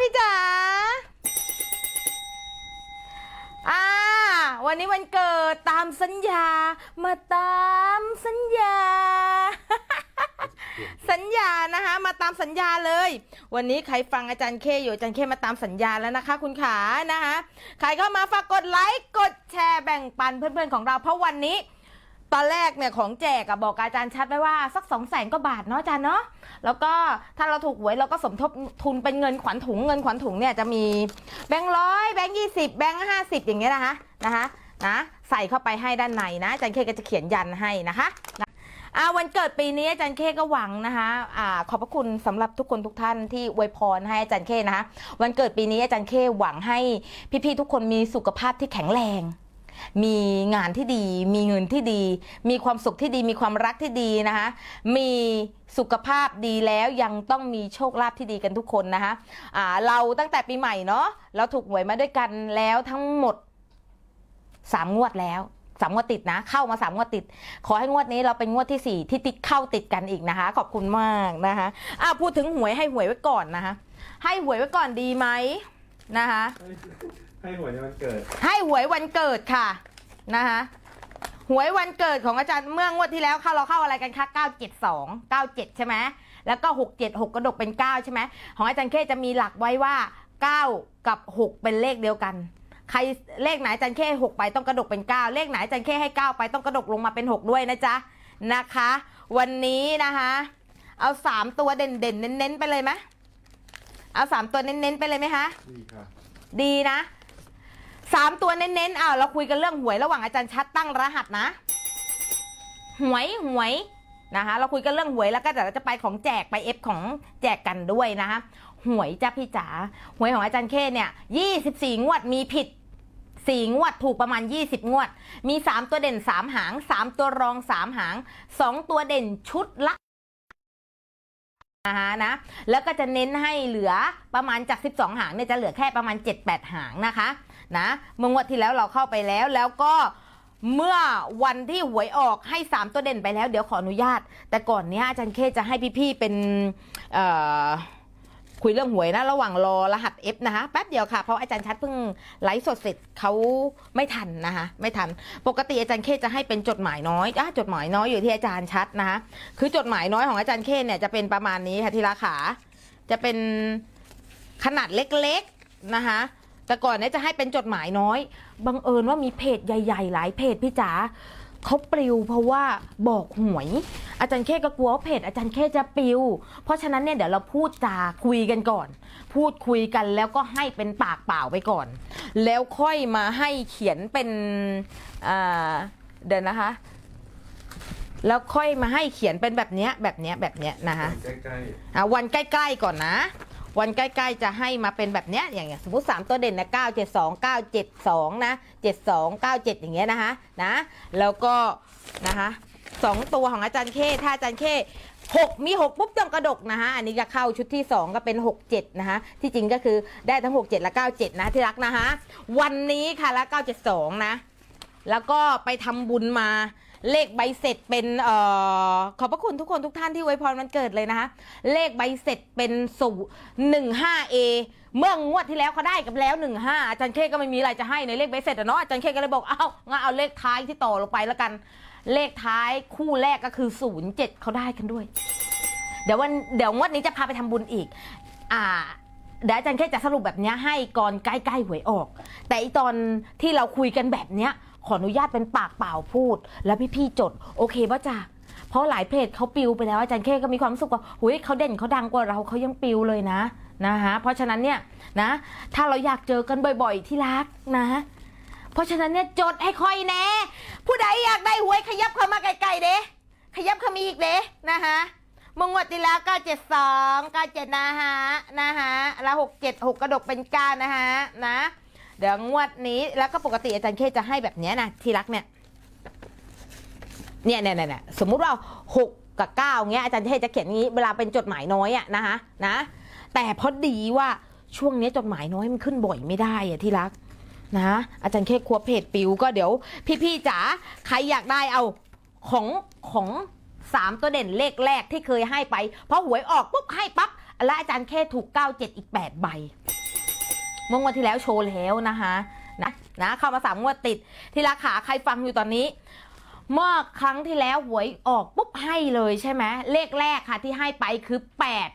พี่จ๋าอ่า วันนี้วันเกิดตามสัญญา มาตามสัญญา สัญญานะคะ มาตามสัญญาเลย วันนี้ใครฟังอาจารย์เคอยู่อาจารย์เคมาตามสัญญาแล้วนะคะ คุณขานะคะ ใครเข้ามาฝากกดไลค์ กดแชร์แบ่งปันเพื่อนๆของเราเพราะวันนี้ ตอนแรกเนี่ยของแจกอะบอกอาจารย์ชัดไว้ว่าสักสองแสนก็บาทเนาะอาจารย์เนาะแล้วก็ถ้าเราถูกหวยเราก็สมทบทุนเป็นเงินขวัญถุงเงินขวัญถุงเนี่ยจะมีแบงค์ร้อยแบงค์ยี่สิบแบงค์ห้าสิบอย่างเงี้ยนะคะนะคะนะใส่เข้าไปให้ด้านในนะอาจารย์เคก็จะเขียนยันให้นะคะนะอ่าวันเกิดปีนี้อาจารย์เคก็หวังนะคะอ่าขอบพระคุณสำหรับทุกคนทุกท่านที่อวยพรให้อาจารย์เคนะคะวันเกิดปีนี้อาจารย์เคหวังให้พี่ๆทุกคนมีสุขภาพที่แข็งแรง มีงานที่ดี มีเงินที่ดี มีความสุขที่ดี มีความรักที่ดีนะคะ มีสุขภาพดีแล้วยังต้องมีโชคลาภที่ดีกันทุกคนนะคะอ่าเราตั้งแต่ปีใหม่เนาะ เราถูกหวยมาด้วยกันแล้วทั้งหมดสามงวดแล้วสามงวดติดนะ เข้ามาสามงวดติด ขอให้งวดนี้เราเป็นงวดที่สี่ที่ติดเข้าติดกันอีกนะคะ ขอบคุณมากนะคะอ่าพูดถึงหวยให้หวยไว้ก่อนนะคะ ให้หวยไว้ก่อนดีไหมนะคะ ให้หวยในวันเกิด ให้หวยวันเกิดค่ะนะคะหวยวันเกิดของอาจารย์เมื่องวดที่แล้วเข้าเราเข้าอะไรกันคะ972 97 ใช่ไหมแล้วก็ 67 6 กระดกเป็น 9 ใช่ไหมของอาจารย์เคจะมีหลักไว้ว่า 9 กับ 6 เป็นเลขเดียวกัน ใครเลขไหนอาจารย์เค6ไปต้องกระดกเป็น 9 เลขไหนอาจารย์เคให้ 9 ไปต้องกระดกลงมาเป็น 6 ด้วยนะจ๊ะนะคะ วันนี้นะคะเอา 3 ตัวเด่นเด่นๆเน้นๆไปเลยไหมเอาสามตัวเน้นๆไปเลยไหมคะดีค่ะดีนะ สามตัวเน้นๆอ้าวเราคุยกันเรื่องหวยระหว่างอาจารย์ชัดตั้งรหัสนะ หวยหวยนะคะ เราคุยกันเรื่องหวยแล้วก็เดี๋ยวเราจะไปของแจกไปเอฟของแจกกันด้วยนะคะหวยจ้าพี่จ๋าหวยของอาจารย์เคเนี่ยยี่สิบสี่งวดมีผิดสี่งวดถูกประมาณ 20 งวด มี 3 ตัวเด่น 3 หาง 3 ตัวรอง 3 หาง 2 ตัวเด่นชุดละนะคะนะ แล้วก็จะเน้นให้เหลือประมาณจาก 12 หางเนี่ยจะเหลือแค่ประมาณ 7-8 หางนะคะ นะเมื่องวดที่แล้วเราเข้าไปแล้วแล้วก็เมื่อวันที่หวยออกให้ 3 ตัวเด่นไปแล้ว เดี๋ยวขออนุญาต แต่ก่อนเนี้ยอาจารย์เคจะให้พี่ๆเป็นคุยเรื่องหวยนะ ระหว่างรอรหัส F นะคะแป๊บเดียวค่ะ เพราะอาจารย์ชัดเพิ่งไลฟ์สดเสร็จเขาไม่ทันนะคะไม่ทัน ปกติอาจารย์เคจะให้เป็นจดหมายน้อยอจดหมายน้อยอยู่ที่อาจารย์ชัดนะคะคือจดหมายน้อยของอาจารย์เคเนี่ยจะเป็นประมาณนี้ค่ะทีละขา จะเป็นขนาดเล็กๆนะคะ แต่ก่อนเนี่ยจะให้เป็นจดหมายน้อย บังเอิญว่ามีเพจใหญ่ๆ หลายเพจพี่จ๋าเขาปลิวเพราะว่าบอกหวย อาจารย์เคก็กลัวว่าเพจอาจารย์เคจะปลิว เพราะฉะนั้นเนี่ยเดี๋ยวเราพูดจาคุยกันก่อน พูดคุยกันแล้วก็ให้เป็นปากเปล่าไปก่อน แล้วค่อยมาให้เขียนเป็นอ่าเดี๋ยวนะคะ แล้วค่อยมาให้เขียนเป็นแบบเนี้ยแบบเนี้ยแบบเนี้ยนะคะใกล้อะวันใกล้ๆก่อนนะ วันใกล้ๆ จะให้มาเป็นแบบเนี้ยอย่างเงี้ยสมมติ 3 ตัวเด่นนะ9 7 2 9 7 2นะ7 2 9 7 อย่างเงี้ยนะคะนะแล้วก็นะคะสองตัวของอาจารย์เคถ้าอาจารย์เค6 มี 6 ปุ๊บต้องกระดกนะคะอันนี้จะเข้าชุดที่ 2 ก็เป็น 6 7 นะคะที่จริงก็คือได้ทั้ง 6 7 และ 9 7 นะที่รักนะคะวันนี้ค่ะและ 972 นะ แล้วก็ไปทำบุญมา เลขใบเสร็จเป็นเอ่อขอบพระคุณทุกคนทุกท่านที่ไวยพรวันเกิดเลยนะคะ เลขใบเสร็จเป็นสูหนึ่งห้าเอเมื่องวดที่แล้วเขาได้กับแล้วหนึ่งห้าอาจารย์เคก็ไม่มีอะไรจะให้ในเลขใบเสร็จอะเนาะอาจารย์เคก็เลยบอกเอ้างั้นเอาเลขท้ายที่ต่อลงไปแล้วกัน เลขท้ายคู่แรกก็คือศูนย์เจ็ดเขาได้กันด้วย เดี๋ยววันเดี๋ยวงวดนี้จะพาไปทำบุญอีก อ่าเดี๋ยวอาจารย์แค่จะสรุปแบบนี้ให้ก่อนใกล้ๆหวยออก แต่อีตอนที่เราคุยกันแบบเนี้ย ขออนุญาตเป็นปากเปล่าพูด แล้วพี่ๆจด โอเคป่ะจ๊ะเพราะหลายเพจเขาปิวไปแล้วอาจารย์แค่ก็มีความรู้สึกว่าหุยเขาเด่นเขาดังกว่าเราเขายังปิวเลยนะนะคะเพราะฉะนั้นเนี่ยนะถ้าเราอยากเจอกันบ่อย ๆ ที่รักนะ เพราะฉะนั้นเนี่ยจดให้ค่อยแน่ผู้ใดอยากได้หวยขยับเข้ามาไกลๆเด้ขยับเข้ามาอีกเด้นะคะมงวดที่แล้ว972 97นะฮะนะฮะแล้ว676กระดกเป็นก้านะฮะนะ เดี๋ยวงวดนี้แล้วก็ปกติอาจารย์เคจะให้แบบเนี้ยนะที่รักเนี่ยเนี่ยเนี่ยเนี่ยสมมุติว่าหกกับเก้าเงี้ยอาจารย์เทศจะเขียนงนี้เวลาเป็นจดหมายน้อยอะนะคะนะแต่พอดีว่าช่วงนี้จดหมายน้อยมันขึ้นบ่อยไม่ได้อะที่รักนะอาจารย์เคครัวเพจปิวก็เดี๋ยว พี่ๆจ๋าใครอยากได้เอาของของสามตัวเด่นเลขแรกที่เคยให้ไปพอหวยออกปุ๊บให้ปั๊บและอาจารย์แค่ถูก 97 อีก 8 ใบ เมื่องวดที่แล้วโชว์แล้วนะคะนะนะเข้ามาสามงวดติด ที่ราคาใครฟังอยู่ตอนนี้ เมื่อครั้งที่แล้วหวยออกปุ๊บให้เลยใช่ไหมเลขแรกค่ะที่ให้ไปคือ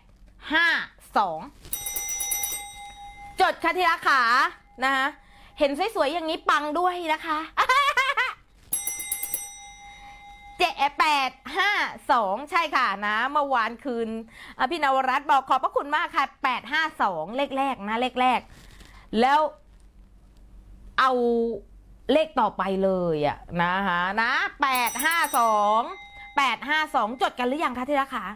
8 5 2จดค่ะที่ราคานะคะเห็นสวยๆอย่างนี้ปังด้วยนะคะเจ็ดแปดห้าสองใช่ค่ะนะเมื่อวานคืนพี่นวรัตน์บอกขอบพระคุณมากค่ะแปดห้าสองเลขแรกนะเลขแรก แล้วเอาเลขต่อไปเลยอะนะคะนะแปดห้าสองแปดห้าสองจดกันหรือยังคะที่รักคะ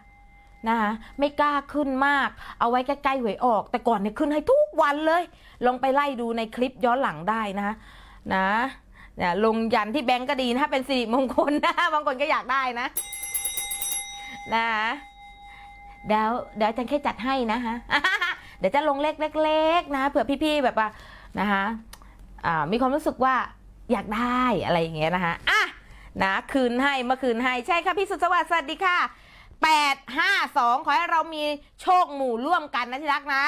นะคะไม่กล้าขึ้นมาก เอาไว้ใกล้ๆหวยออก แต่ก่อนเนี่ยขึ้นให้ทุกวันเลย ลองไปไล่ดูในคลิปย้อนหลังได้นะคะนะเนี่ยลงยันที่แบงก์ก็ดีนะเป็นสิริมงคลนะบางคนก็อยากได้นะนะเดี๋ยวเดี๋ยวอาจารย์แค่จัดให้นะคะ เดี๋ยวจะลงเลขเล็กๆนะเผื่อพี่ๆแบบว่านะคะอ่ามีความรู้สึกว่าอยากได้อะไรอย่างเงี้ยนะคะอะนะคืนให้เมื่อคืนให้ใช่ค่ะพี่สุดสวัสดิ์สวัสดีค่ะ 8 5 2 ขอให้เรามีโชคหมู่ร่วมกันนะที่รักนะ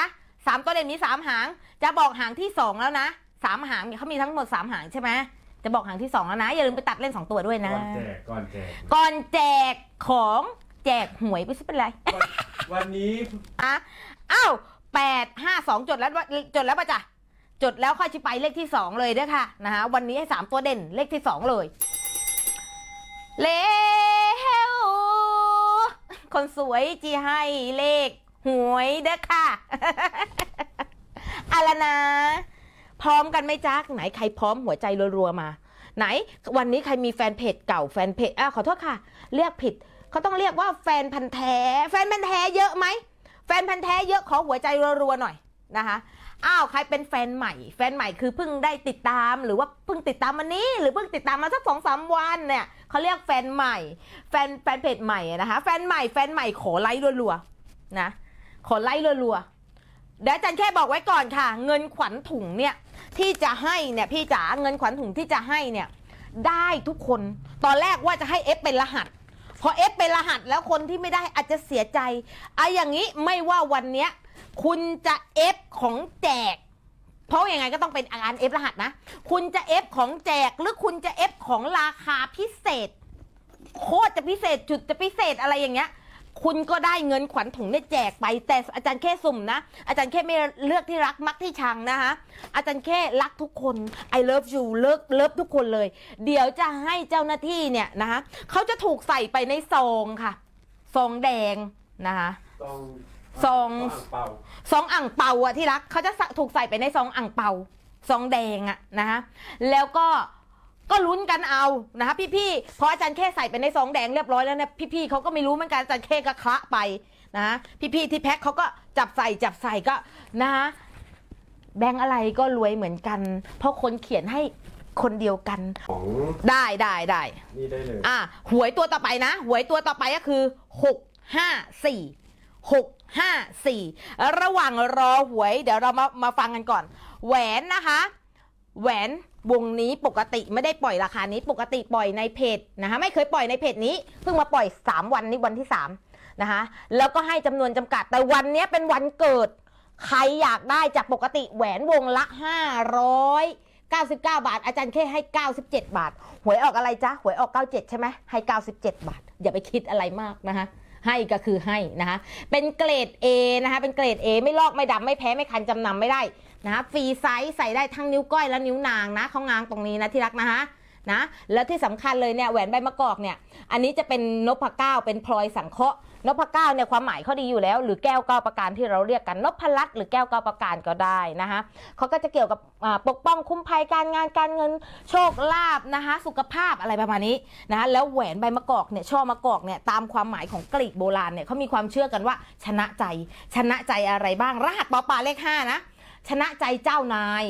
สามตัวเด่นมีสามหาง จะบอกหางที่สองแล้วนะสามหางเนี่ยเขามีทั้งหมดสามหางใช่ไหมจะบอกหางที่สองแล้วนะ อย่าลืมไปตัดเล่นสองตัวด้วยนะ ก่อนแจกก่อนแจกก่อนแจกของแจกหวยไม่ใช่เป็นไร วันวันนี้อะอ้าว แปดห้าสองจดแล้วว่าจดแล้วป่ะจ๊ะจดแล้วค่อยชิไปเลขที่สองเลยเด้อค่ะนะคะวันนี้ให้สามตัวเด่นเลขที่สองเลยเลวคนสวยจีให้เลขหวยเด้อค่ะอะไรนะ พร้อมกันไหมจ๊ะไหนใครพร้อมหัวใจรัวๆมา ไหน วันนี้ใครมีแฟนเพจเก่าแฟนเพจอะขอโทษค่ะ เรียกผิดเขาต้องเรียกว่าแฟนพันธ์แท้ แฟนพันธ์แท้เยอะไหม นพันธ์แท้เยอะขอหัวใจรัวๆหน่อยนะคะอ้าวใครเป็นแฟนใหม่ แฟนใหม่คือเพิ่งได้ติดตามหรือว่าเพิ่งติดตามวันนี้ หรือเพิ่งติดตามมาสักสองสามวันเนี่ยเขาเรียกแฟนใหม่ แฟนแฟนเพจใหม่นะคะแฟนใหม่แฟนใหม่ขอไลค์รัวๆนะขอไลค์รัวๆเดี๋ยวอาจารย์แค่บอกไว้ก่อนค่ะ เงินขวัญถุงเนี่ยที่จะให้เนี่ยพี่จ๋าเงินขวัญถุงที่จะให้เนี่ยได้ทุกคนตอนแรกว่าจะให้เอฟเป็นรหัส พอเอฟเป็นรหัสแล้วคนที่ไม่ได้อาจจะเสียใจไอ้อย่างนี้ไม่ว่าวันเนี้ยคุณจะเอฟของแจก เพราะยังไงก็ต้องเป็นการเอฟรหัสนะ คุณจะเอฟของแจกหรือคุณจะเอฟของราคาพิเศษ โคตรจะพิเศษจุดจะพิเศษอะไรอย่างเงี้ย คุณก็ได้เงินขวัญถุงเนี่ยแจกไป แต่อาจารย์แค่สุ่มนะ อาจารย์แค่ไม่เลือกที่รักมักที่ชังนะคะอาจารย์แค่รักทุกคน I love you เลิฟเลิฟทุกคนเลย เดี๋ยวจะให้เจ้าหน้าที่เนี่ยนะคะเขาจะถูกใส่ไปในซองค่ะซองแดงนะคะซองซองอ่างเปาซองอ่างเปาอะที่รักเขาจะถูกใส่ไปในซองอ่างเปาซองแดงอะนะคะแล้วก็ ก็ลุ้นกันเอานะคะพี่ๆพออาจารย์แค่ใส่ไปในซองแดงเรียบร้อยแล้วเนี่ยพี่ๆเขาก็ไม่รู้เหมือนกันอาจารย์แค่ก็คละไปนะพี่ๆที่แพ็คเขาก็จับใส่จับใส่ก็นะคะแบงค์อะไรก็รวยเหมือนกัน เพราะคนเขียนให้คนเดียวกัน ของได้ได้ได้นี่ได้เลยอะหวยตัวต่อไปนะ หวยตัวต่อไปก็คือหกห้าสี่หกห้าสี่ระหว่างรอหวย เดี๋ยวเรามามาฟังกันก่อน แหวนนะคะ แหวนวงนี้ปกติไม่ได้ปล่อยราคานี้ปกติปล่อยในเพจนะคะไม่เคยปล่อยในเพจนี้เพิ่งมาปล่อย 3 วันนี้วันที่3นะคะแล้วก็ให้จำนวนจำกัด แต่วันนี้เป็นวันเกิด ใครอยากได้จากปกติแหวนวงละ 599 บาท อาจารย์แค่ให้ 97 บาท หวยออกอะไรจ๊ะหวยออก 97 ใช่ไหมให้ 97 บาท อย่าไปคิดอะไรมากนะคะให้ก็คือให้นะคะเป็นเกรด A นะคะเป็นเกรด A ไม่ลอกไม่ดำไม่แพ้ไม่คันจำนำไม่ได้ นะฟรีไซส์ใส่ได้ทั้งนิ้วก้อยและนิ้วนางนะเขางางตรงนี้นะที่รักนะคะนะแล้วที่สำคัญเลยเนี่ยแหวนใบมะกอกเนี่ยอันนี้จะเป็นนพเก้าเป็นพลอยสังเคราะห์นพเก้าเนี่ยความหมายเขาดีอยู่แล้ว หรือแก้วเก้าประการที่เราเรียกกันนพลัตหรือแก้วเก้าประการก็ได้นะคะเขาก็จะเกี่ยวกับปกป้องคุ้มภัยการงานการเงินโชคลาภนะคะสุขภาพอะไรประมาณนี้นะคะแล้วแหวนใบมะกอกเนี่ยช่อมะกอกเนี่ยตามความหมายของกรีกโบราณเนี่ยเขามีความเชื่อกันว่าชนะใจ ชนะใจอะไรบ้างรหัสปอปลาเลขห้านะ ชนะใจเจ้านาย